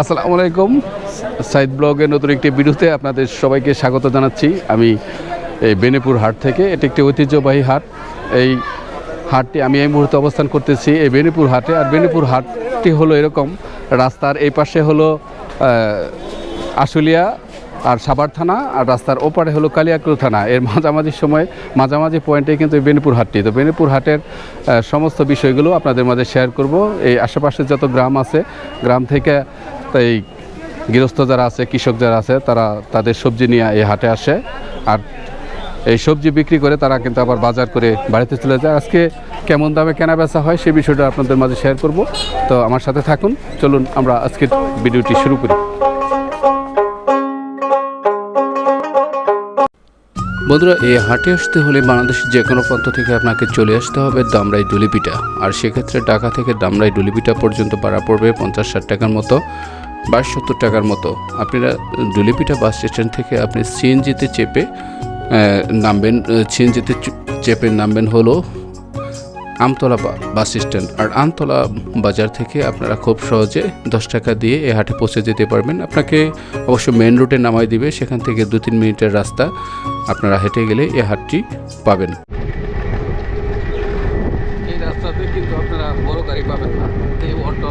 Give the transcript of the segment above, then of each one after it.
আসসালামু আলাইকুম। সাইদ ব্লগের নতুন একটি ভিডিওতে আপনাদের সবাইকে স্বাগত জানাচ্ছি। আমি এই বেনেপুর হাট থেকে, এটি একটি ঐতিহ্যবাহী হাট। এই হাটটি আমি এই মুহূর্তে অবস্থান করতেছি এই বেনেপুর হাটে। আর বেনেপুর হাটটি হলো এরকম, রাস্তার এই পাশে হলো আশুলিয়া আর সাভার থানা, আর রাস্তার ওপারে হলো কালিয়াকুর থানা। এর মাঝামাঝি সময়, মাঝামাঝি পয়েন্টে কিন্তু বেনিপুর হাটটি। তো বেনিপুর হাটের সমস্ত বিষয়গুলো আপনাদের মাঝে শেয়ার করব। এই আশেপাশে যত গ্রাম আছে, গ্রাম থেকে এই গৃহস্থ যারা আছে, কৃষক যারা আছে, তারা তাদের সবজি নিয়ে এই হাটে আসে। আর এই সবজি বিক্রি করে তারা কিন্তু আবার বাজার করে বাড়িতে চলে যায়। আজকে কেমন দামে কেনা বেচা হয় সেই বিষয়টা আপনাদের মাঝে শেয়ার করব। তো আমার সাথে থাকুন। চলুন, আমরা আজকের ভিডিওটি শুরু করি। বন্ধুরা, এই হাটে আসতে হলে বাংলাদেশের যে কোনো প্রান্ত থেকে আপনাকে চলে আসতে হবে দামরাই ডুলিপিটা আর সেক্ষেত্রে ঢাকা থেকে দামরাই ডুলিপিটা পর্যন্ত ভাড়া পড়বে পঞ্চাশ ষাট টাকার মতো। বা সত্তর টাকার মতো। আপনারা ডুলিপিটা বাস স্টেশন থেকে আপনি সিএনজিতে চেপে নামবেন সিএনজিতে চেপে নামবেন হলো আমতলা বাস স্ট্যান্ড। আর আমতলা বাজার থেকে আপনারা খুব সহজে দশ টাকা দিয়ে এই হাটে পৌঁছে যেতে পারবেন। আপনাকে অবশ্য মেন রুটে নামাই দিবে, সেখান থেকে দু তিন মিনিটের রাস্তা আপনারা হেঁটে গেলে এই হাটটি পাবেন এই রাস্তাতে কিন্তু আপনারা বড় গাড়ি পাবেন না এই অটো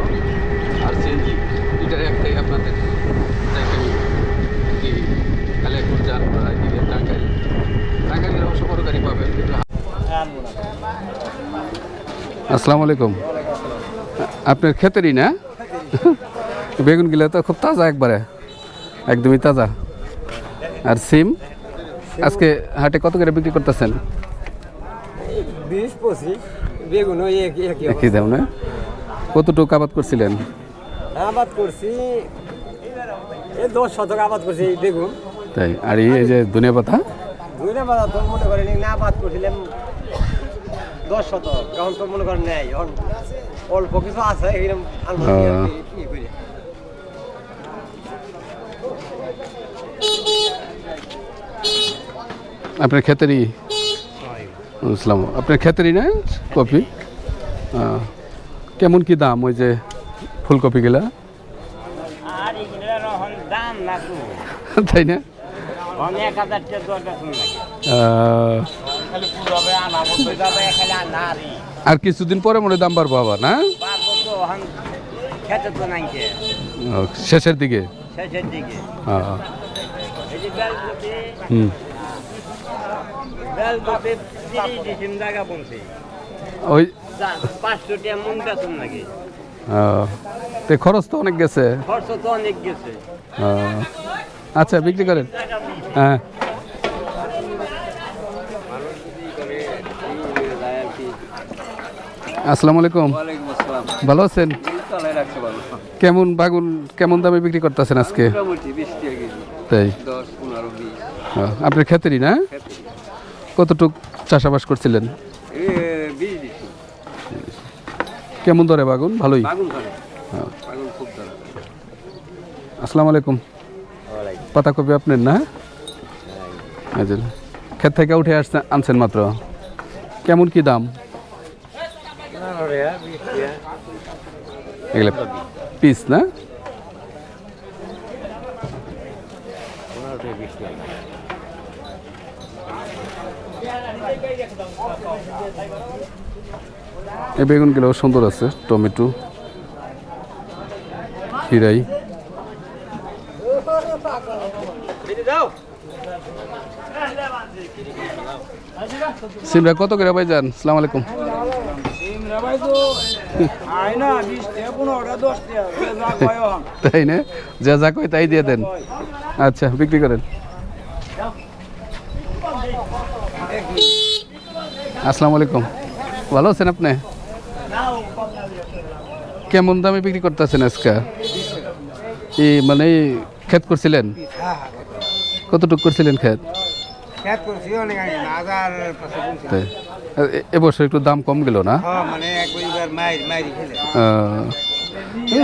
আর সিএনজি দুইটার একটাই আপনাদের কালিয়াকুর যান বা এদিকে টাঙ্গাইল টাঙ্গাইলের অবশ্য বড় গাড়ি পাবেন কিন্তু আসসালামু আলাইকুম। আপনার ক্ষেতেরই না? বেগুনগুলো তো খুব তাজা একবারে। একদমই তাজা। আর সিম? আজকে হাটে কত করে বিক্রি করতেছেন? বেগুন একই দাম না? কতটুকু আবাদ করছিলেন? আবাদ করছি এই দশ শতক আবাদ করছি বেগুন। তাই। আর এই যে ধনিয়া পাতা? দুইটা বাজার তো মনে করেন না আবাদ করছিলাম দশ শতক এখন তো মনে করেন নেই এখন অল্প কিছু আছে কি কি করি? আপনার ক্ষেতেরই? বুঝলাম আপনার ক্ষেতেরই না কপি? কেমন কি দাম ওই যে ফুলকপিগুলা? আর দাম তাই না? আর কিছুদিন পরে মনে দাম বাড়বো আবার না? শেষের দিকে? শেষের দিকে। হুম। ওই তো খরচ তো অনেক গেছে। খরচ তো অনেক গেছে। আচ্ছা বিক্রি করেন। হ্যাঁ। আসসালামু আলাইকুম। ওয়ালাইকুম আসসালাম। ভালো আছেন? কেমন বাগুন কেমন দামে বিক্রি করতেছেন আজকে? তাই? আপনার ক্ষেতেরই না? কতটুক চাষাবাস করছিলেন? কেমন দরে বাগুন? ভালোই? বাগুন ধরে। বাগুন ধরে। আসসালামু আলাইকুম। পাতাকপি আপনার না? আচ্ছা ক্ষেত থেকে উঠে আসছে আনছেন মাত্র। কেমন কি দাম? এগুলো পিস না? এই বেগুনগুলো সুন্দর আছে, টমেটো খিরাই সিমরা, কত করে ভাই যান সালাম আলাইকুম। তাই না? যা যা কই তাই দিয়ে দেন। আচ্ছা বিক্রি করেন। আসসালামু আলাইকুম। ভালো আছেন আপনি? কেমন দামে বিক্রি করতেছেন আজকে? এই মানে ক্ষেত করছিলেন? কতটুকু করছিলেন ক্ষেত? তাই এবছর একটু দাম কম গেল না? হ্যাঁ মানে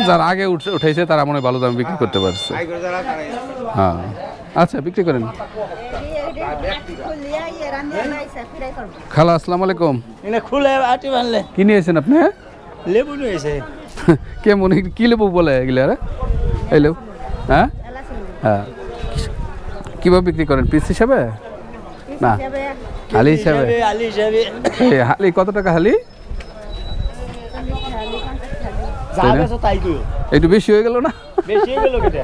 যারা আগে উঠে উঠেছে তারা মনে হয় ভালো দামে বিক্রি করতে পারছে। আই করে যারা তারাই হ্যাঁ আচ্ছা বিক্রি করেন। খালা আসসালামু আলাইকুম। এনে খুলে আটি বানলে। কি নিয়েছেন আপনি? লেবু নিয়েছে কেমন একটু কি লেবু বলে এগুলো আরে এই লেবু হ্যাঁ? হ্যাঁ। কীভাবে বিক্রি করেন পিস হিসাবে? না। হালি হিসাবে? হালি কত টাকা হালি? একটু বেশি হয়ে গেল না? বেশি হয়ে গেল কেটে?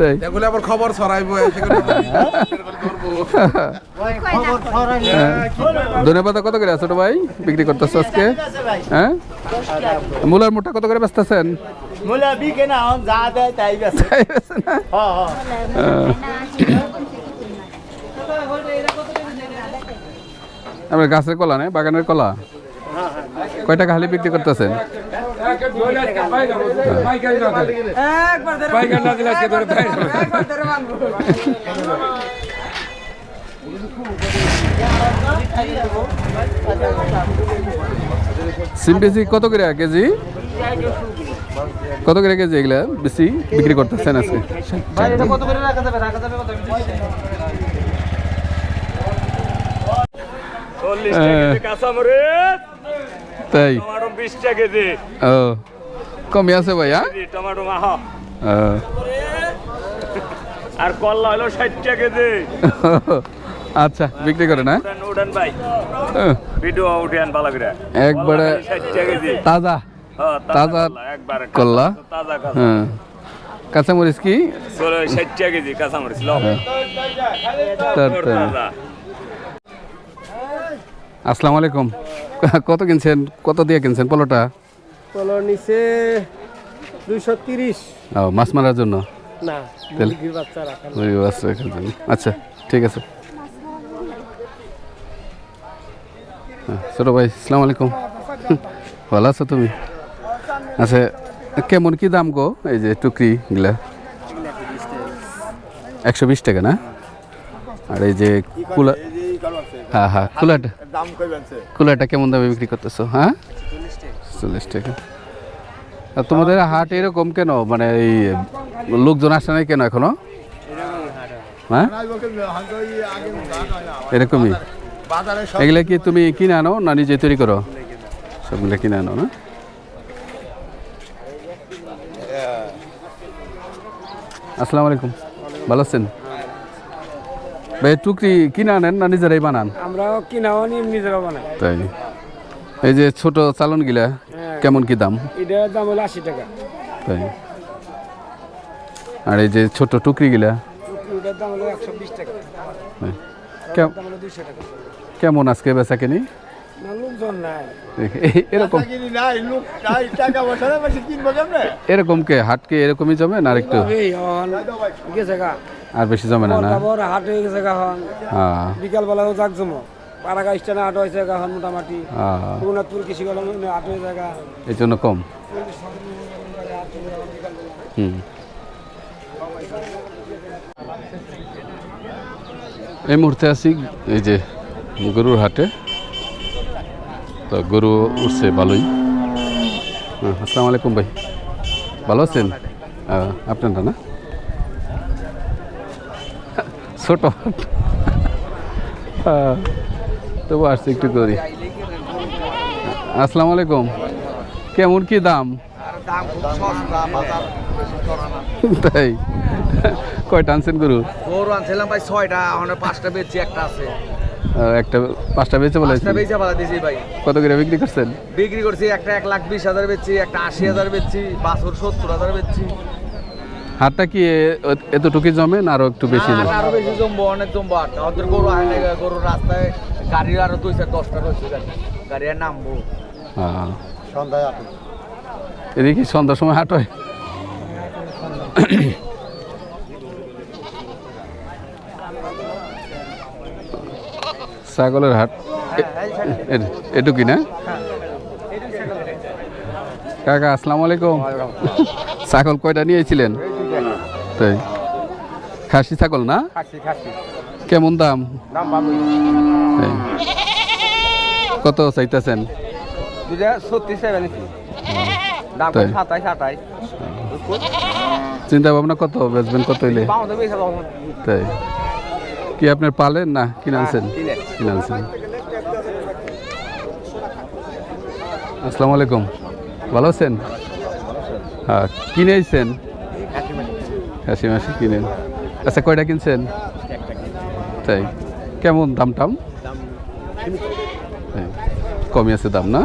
দেই। এগুলো আবার খবর ছড়াইবো সেগুলো খবর ছড়াইলে ধনে পাতা কত করে ছোট ভাই? বিক্রি করতেছ আজকে? হ্যাঁ? মূলার মোটা কত করে বেচতেছেন? মুলা বিকে না যা দেয় তাই হ্যাঁ হ্যাঁ আমার গাছের কলা নেই, বাগানের কলা? কয় টাকা বিক্রি করতেছেন? সিম কত করে কেজি? কত করে কেজি এগুলা বেশি বিক্রি করতেছেন আজকে কত করে রাখা যাবে রাখা যাবে কত চল্লিশ টাকা কেজি কাঁচামরিচ তাই? বিশ কেজি। ও কমে আছে ভাই হ্যাঁ? টমাটো মাহা। আর কল্লা হলো ষাট টাকা কেজি। আচ্ছা বিক্রি করে না উঠান উঠান ভাই। ভিডিও উঠান ভালো করে। একবারে তাজা। হ্যাঁ, তাজা একবারে কল্লা? তাজা হ্যাঁ। কাঁচামরিচ কি? ষাট টাকা কেজি কাঁচামরিচ। তাজা। আসসালামু আলাইকুম। কত কিনছেন? কত দিয়ে কিনছেন পলোটা কলো নিচে দুইশো তিরিশ। ও মাছ মারার জন্য? না বাচ্চা রাখা ওই আচ্ছা এখানে জন্য। আচ্ছা ঠিক আছে। হ্যাঁ, ছোট ভাই আসসালামু আলাইকুম। ভালো আছো তুমি? আচ্ছা কেমন কি দাম গো? এই যে টুকরি গুলা। একশো বিশ টাকা না? আর এই যে কুলা হ্যাঁ হ্যাঁ। কুলাটা দাম কুলাটা কেমন দামে বিক্রি করতেছো হ্যাঁ? চল্লিশ টাকা। আর তোমাদের হাট এরকম কেন? মানে এই লোকজন আসে নাই কেন এখনও? হ্যাঁ? এরকমই? বাজারে সব এগুলা কি তুমি কিনে আনো না নিজে তৈরি করো? সবগুলো কিনে আনো না? আসসালামু আলাইকুম। ভালো আছেন? ভাই টুকরি কিনে আনেন না নিজেরাই বানান? আমরাও কিনাও নি নিজেরা বানাই। তাই। এই যে ছোট চালন গিলা কেমন কি দাম? এটার দাম হলো আশি টাকা। তাই। আর এই যে ছোট টুকরি গিলা দাম হলো একশো বিশ টাকা। টাকা। কেমন আজকে বেচা কিনি? এরকম কিনি নাই লোক নাই টাকা পয়সা নাই বেশি কিনবো কেমনে? এরকম কে হাট কি এরকমই জমে না আর আর বেশি জমে না না? বড় হাট হয়ে গেছে হ্যাঁ বিকাল বেলাও জাগ জমো। পাড়াগা স্টেনে হাট হয়েছে হন মোটামুটি। হ্যাঁ রঘুনাথপুর কৃষি কলম হাট হয়ে জায়গা এই জন্য কম? হুম। এই মুহূর্তে আছি এই যে গরুর হাটে। তো গরু উঠছে ভালোই। আসসালামু আলাইকুম ভাই। ভালো আছেন? আপনারটা না? ছোট। তবু আসছে একটু করি। আসসালামু আলাইকুম। কেমন কি দাম? তাই। কয়টা আনছেন গরু? গরু আনছিলাম ভাই ছয়টা এখন পাঁচটা বেচছি একটা আছে। একটা পাঁচটা বেচে বলে পাঁচটা বেচে পালা দিয়েছি ভাই। কত করে বিক্রি করছেন? বিক্রি করছি একটা এক লাখ বিশ হাজার বেচছি একটা আশি হাজার বেচছি বাছুর সত্তর হাজার বেচছি হাটটা কি এতটুকু জমে না আরও একটু বেশি না, জমে? আরও বেশি জমবো অনেক জমবো আর আমাদের গরু আয় না গরু রাস্তায় গাড়ির আরও দুই চার দশটা রয়েছে গাড়ি। গাড়ি আর নামবো। হ্যাঁ সন্ধ্যায় আপনি এদিকে কি সন্ধ্যার সময় হাট? হয় ছাগলের হাট এটু কি না? কাকা আসসালামু আলাইকুম। ছাগল কয়টা নিয়েছিলেন? তাই? খাসি ছাগল না? কেমন দাম। কত চাইতেছেন? চিন্তা ভাবনা কত বেচবেন কত হইলে? তাই। কি আপনার পালেন না কিনে আনছেন কিনে। আনছেন আসসালামু আলাইকুম। ভালো আছেন? হ্যাঁ কিনে আইছেন খাসি মাসি কিনেন। আচ্ছা কয়টা কিনছেন? তাই। কেমন দাম টাম? তাই, কমই আছে দাম না?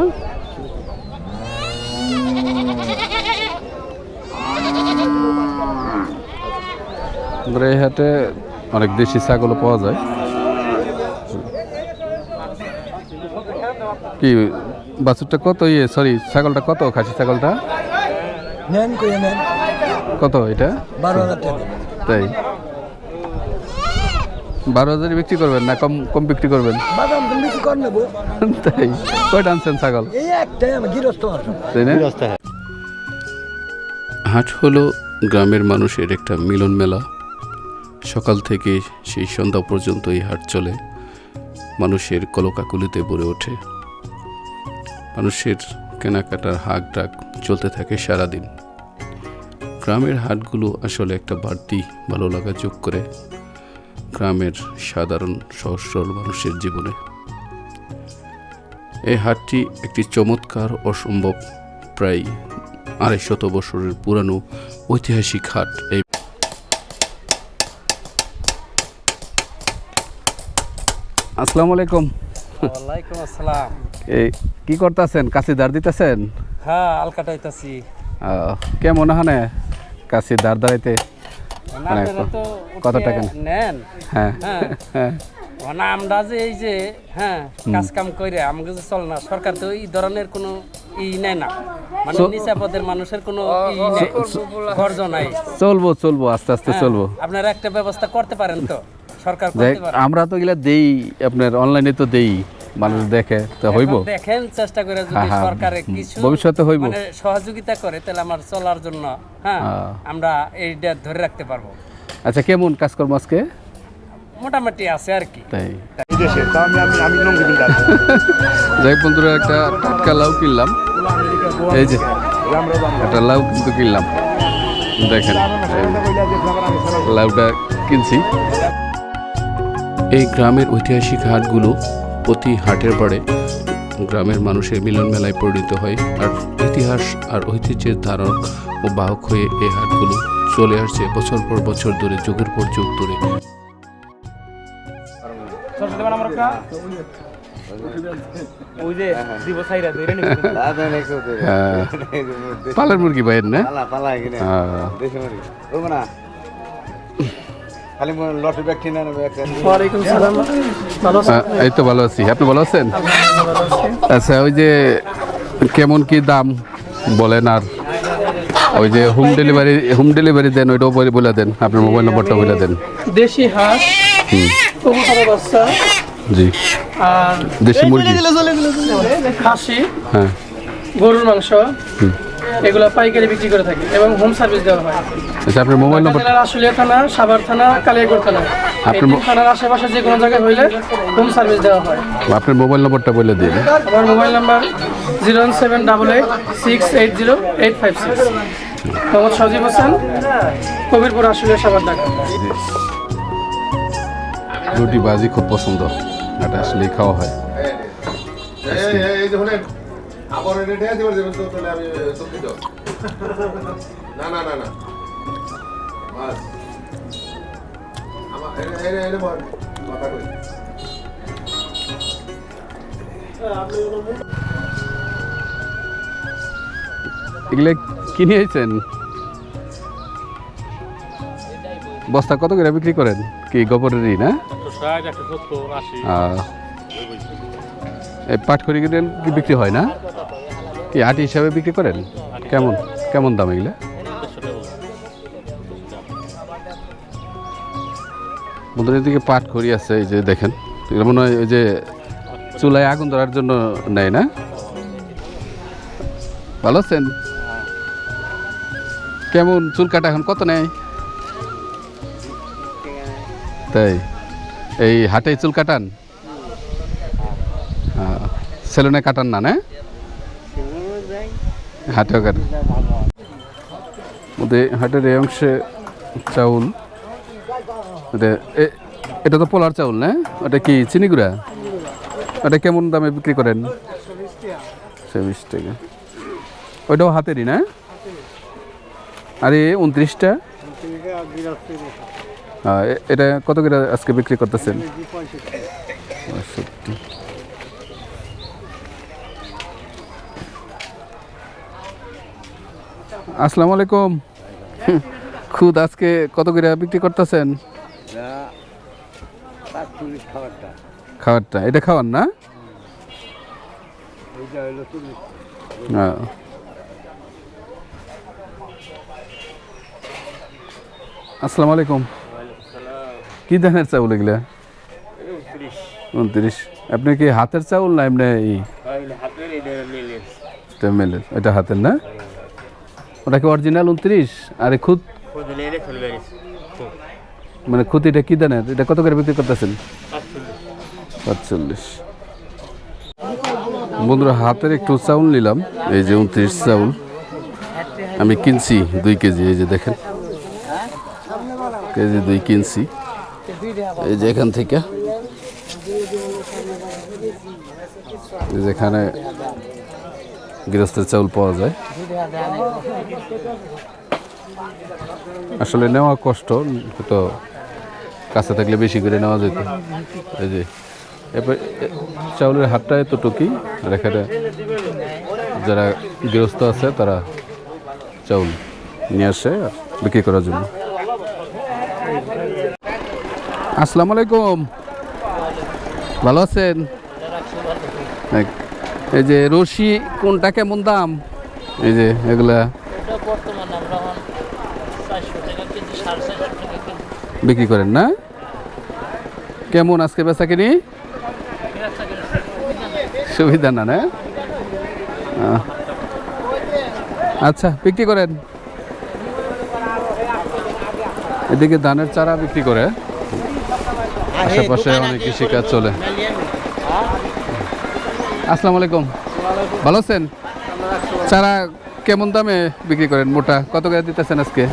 এই হাটে অনেক দেশি ছাগলও পাওয়া যায়। কি বাছুরটা কত? ইয়ে সরি ছাগলটা কত? খাসি ছাগলটা? নেন নেন। কত এটা? বারো হাজার টাকা। তাই? বারো হাজার বিক্রি করবেন না কম কম বিক্রি করবেন? তাই? কয়টা আনছেন ছাগল? তাই না? হাট হলো গ্রামের মানুষের একটা মিলন মেলা। সকাল থেকে সেই সন্ধ্যা পর্যন্ত এই হাট চলে। মানুষের কলকাকুলিতে ভরে ওঠে। মানুষের কেনাকাটার হাক ডাক চলতে থাকে সারাদিন। গ্রামের হাটগুলো আসলে একটা বাড়তি ভালো লাগা যোগ করে গ্রামের সাধারণ সহজ সরল মানুষের জীবনে। এই হাটটি একটি চমৎকার অসম্ভব প্রায় আড়াই শত বছরের পুরানো ঐতিহাসিক হাট। এই আসসালামু আলাইকুম। ওয়ালাইকুম আসসালাম। এই কি করতেছেন? কাছে দাঁড় দিতেছেন? হ্যাঁ আলকাটাইতাছি। কেমন হানে কাশি দাঁড় দাঁড়াইতে মানে কত টাকা নেন? হ্যাঁ। হ্যাঁ। হ্যাঁ। আমরা যে এই যে হ্যাঁ কাজ কাম করে আমাকে যে চল না সরকার তো এই ধরনের কোনো ই নেয় না। মানে So- নিচা পদের মানুষের কোনো ই গর্জ নাই। চলবো চলবো আস্তে আস্তে হ্যাঁ, চলবো। আপনারা একটা ব্যবস্থা করতে পারেন তো? সরকার যাই করতে পারে আমরা তো এগুলা দেই আপনার অনলাইনে তো দেই। মানুষ দেখে তো হইব? দেখেন চেষ্টা করে যদি হ্যাঁ, হ্যাঁ, সরকারে কিছু ভবিষ্যতে হইব। মানে সহযোগিতা করে তাহলে আমার চলার জন্য হ্যাঁ হ্যাঁ। আমরা এইটা ধরে রাখতে পারব। আচ্ছা কেমন কাজকর্ম আজকে? মোটামুটি আছে আর কি। তাই। বিদেশে তা আমি আমি আমি লঙ্গি বিল্ডার যাই বন্ধুরা একটা টাটকা লাউ কিনলাম। এই যে একটা লাউ কিন্তু কিনলাম। দেখেন লাউটা কিনছি। এই গ্রামের ঐতিহাসিক হাটগুলো প্রতি হাটের পরে গ্রামের মানুষের মিলন মেলায় পরিণত হয় আর ইতিহাস আর ঐতিহ্যের ধারক ও বাহক হয়ে এই হাটগুলো চলে আসছে বছর পর বছর ধরে যুগের পর যুগ ধরে। হ্যাঁ। পালের মুরগি ভাইয়ের না? পালা পালা এই তো ভালো আছি। আপনি ভালো আছেন? আচ্ছা ওই যে কেমন কি দাম বলেন আর ওই যে হোম ডেলিভারি হোম ডেলিভারি দেন ওইটাও বলে বলে দেন। আপনার মোবাইল নম্বরটা বলে দেন। দেশি হাঁস বাচ্চা। জি। আর দেশি মুরগি। খাসি হ্যাঁ। গরুর মাংস। এগুলো পাইকারি বিক্রি করে থাকি এবং হোম সার্ভিস দেওয়া হয়। আচ্ছা আপনার মোবাইল নম্বর জেলার আশুলিয়া থানা সাভার থানা কালিয়াগড় থানা। আপনার মো- থানার আশেপাশে যে কোনো জায়গায় হইলে হোম সার্ভিস দেওয়া হয়। আপনার মোবাইল নম্বরটা বলে দিন। আমার mobile number zero one seven double eight six eight zero eight five six Mohammad Sajib Hossain Kabirpur Ashulia Savar Dhaka. রুটি বাজি খুব পছন্দ। এটা আসলেই খাওয়া হয়। এই যে হলেন আবার দিবার দেবেন তো তাহলে আমি দুঃখিত না না না না। বাস। আমার এনে এনে এনে বল মাথা কই এগুলো কিনে আইছেন বস্তা কত করে বিক্রি করেন? কি গোবরেরই না? আহ, এই পাট খড়ি কি বিক্রি হয় না? কি আটি হিসাবে বিক্রি করেন? কেমন? কেমন দাম এগুলো? বন্ধুদের এদিকে পাট খড়ি আছে এই যে দেখেন। এগুলো মনে হয় ওই যে চুলায় আগুন ধরার জন্য নেয় না? ভালো আছেন? কেমন? চুল কাটা এখন কত নেয়? তাই? এই হাটে চুল কাটান? সেলুনে কাটান না না? কাটান মধ্যে হাটের এই অংশে চাউল। এটা- তো পোলার চাউল না? ওটা কি চিনি গুঁড়া? ওটা কেমন দামে বিক্রি করেন? চব্বিশ টাকা। ওইটাও হাতেরই না? আরে, উনত্রিশটা? এটা কত করে আজকে বিক্রি করতেছেন? আসসালামু আলাইকুম। খুদ আজকে কত করে বিক্রি করতেছেন? খাবারটা। এটা খাওয়ান না? হ্যাঁ। আসসালামু আলাইকুম। কি ধানের চাউল এগুলা? উনত্রিশ। আপনি কি হাতের চাউল না এমনি এটা হাতের না? ওটা কি অরিজিনাল উনত্রিশ? আর খুদ মানে খুতিটা কি দানের এটা কত করে বিক্রি করতেছেন? পাঁচচল্লিশ। বন্ধুরা, হাতের একটু চাউল নিলাম। এই যে উনত্রিশ চাউল। আমি কিনছি দুই কেজি, এই যে দেখেন। কেজি দুই কিনছি। এই যে এখান থেকে। যেখানে গৃহস্থের চাউল পাওয়া যায়। আসলে নেওয়া কষ্ট, তো কাছে থাকলে বেশি করে নেওয়া যেত। এই যে, এরপর চাউলের হাটটা এতটুকুই। এখানে যারা গৃহস্থ আছে, তারা চাউল নিয়ে আসে বিক্রি করার জন্য। আসসালামু আলাইকুম। ভালো আছেন? এই যে রশি কোনটা কেমন দাম? এই যে এগুলা। বিক্রি করেন না? কেমন আজকে বেচা কিনি? সুবিধা না না? আচ্ছা বিক্রি করেন। এদিকে ধানের চারা বিক্রি করে। আশেপাশে অনেক কৃষিকাজ চলে। আসসালামু আলাইকুম। ভালো আছেন? চারা কেমন দামে বিক্রি করেন মোটা? কত করে দিতেছেন আজকে?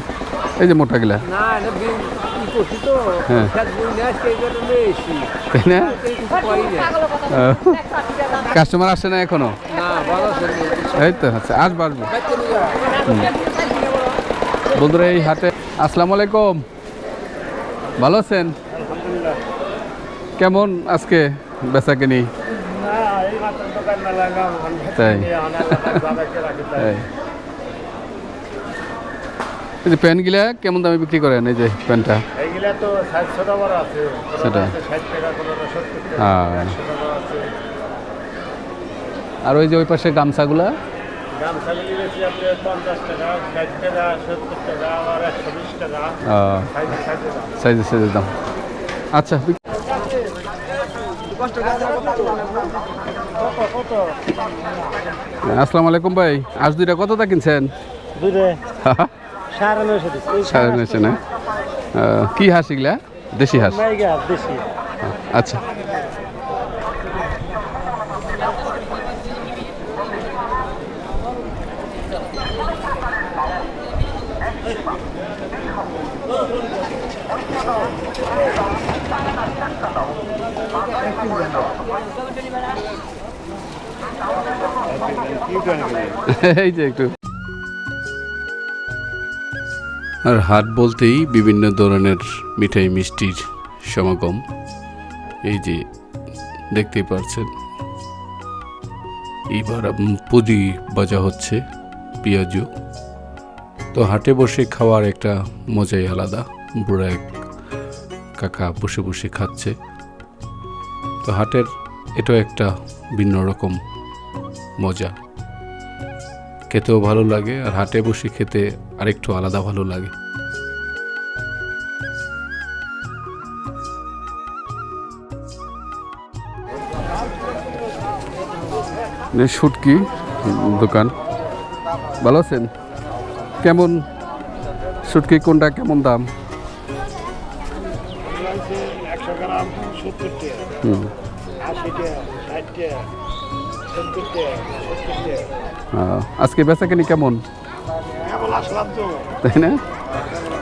এই যে মোটা গিলা। হ্যাঁ। কাস্টমার আসে না এখনও? এই তো আচ্ছা আসব আসব। বন্ধুরা এই হাটে আসসালামু আলাইকুম। ভালো আছেন? কেমন আজকে বেচা কিনি তাই। এই যে প্যান্টগুলা কেমন দামে বিক্রি করেন? এই যে প্যান্টটা? সেটা। হ্যাঁ। আর ওই যে ওই পাশে গামছাগুলা? সাইজে সাইজের দাম। আচ্ছা আসসালামু আলাইকুম ভাই। আজ দুইটা কতটা কিনছেন? সাড়ে নয়শো না? কি হাঁস এগুলা? দেশি হাঁস? আচ্ছা। আর হাট বলতেই বিভিন্ন ধরনের মিঠাই মিষ্টির সমাগম। এই যে, দেখতেই পারছেন। এইবার পুদি বাজা হচ্ছে, পেঁয়াজু। তো হাটে বসে খাওয়ার একটা মজাই আলাদা। বুড়া এক কাকা বসে বসে খাচ্ছে। তো হাটের এটাও একটা ভিন্ন রকম মজা। খেতেও ভালো লাগে আর হাটে বসে খেতে আরেকটু আলাদা ভালো লাগে। শুটকি দোকান। ভালো আছেন? কেমন? শুটকি কোনটা, কেমন দাম? একশো গ্রাম সত্তর টাকা হুম আশি টাকা ষাট টাকা সত্তর টাকা সত্তর টাকা। আজকে বেচা কিনি কেমন আসলাম তো? তাই না?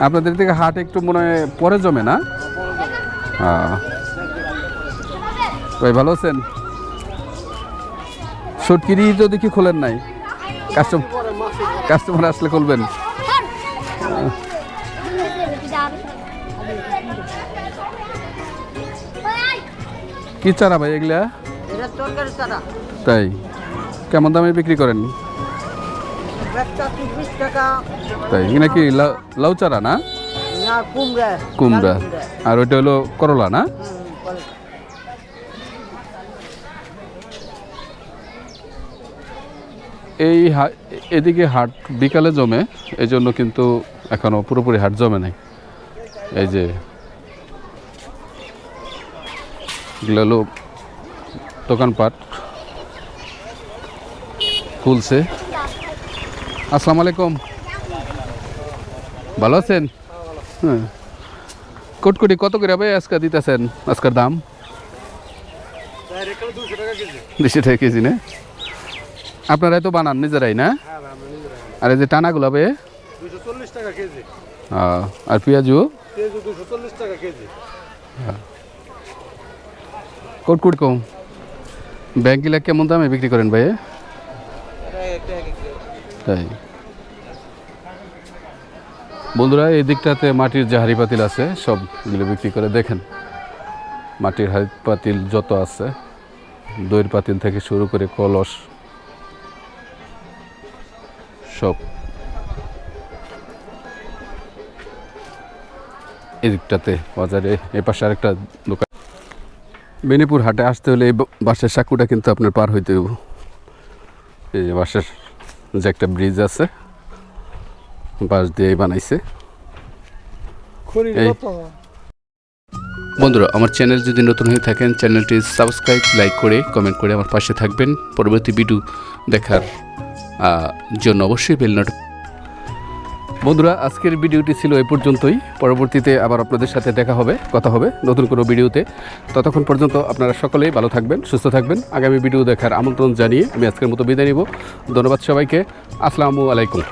আপনাদের থেকে হাট একটু মনে হয় পরে জমে না? ভাই ভালো আছেন? সটকিরি তো দেখি খোলেন নাই। কাস্টমার কাস্টমার আসলে খুলবেন। কি চারা ভাই এগুলা? তাই? কেমন দামে বিক্রি করেন? তাই? এখানে কি লাউ- চারা না? কুমড়া। আর ওইটা হলো করলা না? এই এদিকে হাট বিকালে জমে এই জন্য কিন্তু এখনও পুরোপুরি হাট জমে নাই। এই যে এগুলো হলো দোকানপাট খুলছে। আসসালামু আলাইকুম। ভালো আছেন? হ্যাঁ। কোটকুটি কত করে ভাই আজকে দিতেছেন? আজকের দাম? দুশো টাকা কেজি। না? আপনারাই তো বানান নিজেরাই না? আর এই যে টানাগুলো আহ, আর পেঁয়াজু? কেজি দুশো চল্লিশ টাকা কেজি। কোটকুট কম। ব্যাংকিলা কেমন দামে বিক্রি করেন ভাই তাই। বন্ধুরা, এই দিকটাতে মাটির যে হাঁড়ি পাতিল আছে, সবগুলো বিক্রি করে দেখেন। মাটির হাড়ি পাতিল যত আছে, দইয়ের পাতিল থেকে শুরু করে কলস, সব। এদিকটাতে বাজারে এ পাশে আরেকটা দোকান বেনিপুর হাটে আসতে হলে এই বা- বাঁশের সাঁকুটা কিন্তু আপনার পার হইতে হইব। এই যে বাঁশের যে একটা ব্রিজ আছে বাঁশ দিয়েই বানাইছে। বন্ধুরা আমার চ্যানেল যদি নতুন হয়ে থাকেন চ্যানেলটি সাবস্ক্রাইব লাইক করে কমেন্ট করে আমার পাশে থাকবেন। পরবর্তী ভিডিও দেখার জন্য অবশ্যই বেল নোট বন্ধুরা, আজকের ভিডিওটি ছিল এ পর্যন্তই। পরবর্তীতে আবার আপনাদের সাথে দেখা হবে, কথা হবে নতুন কোনো ভিডিওতে। ততক্ষণ পর্যন্ত আপনারা সকলেই ভালো থাকবেন, সুস্থ থাকবেন। আগামী ভিডিও দেখার আমন্ত্রণ জানিয়ে আমি আজকের মতো বিদায় নিব। ধন্যবাদ সবাইকে। আসসালামু আলাইকুম।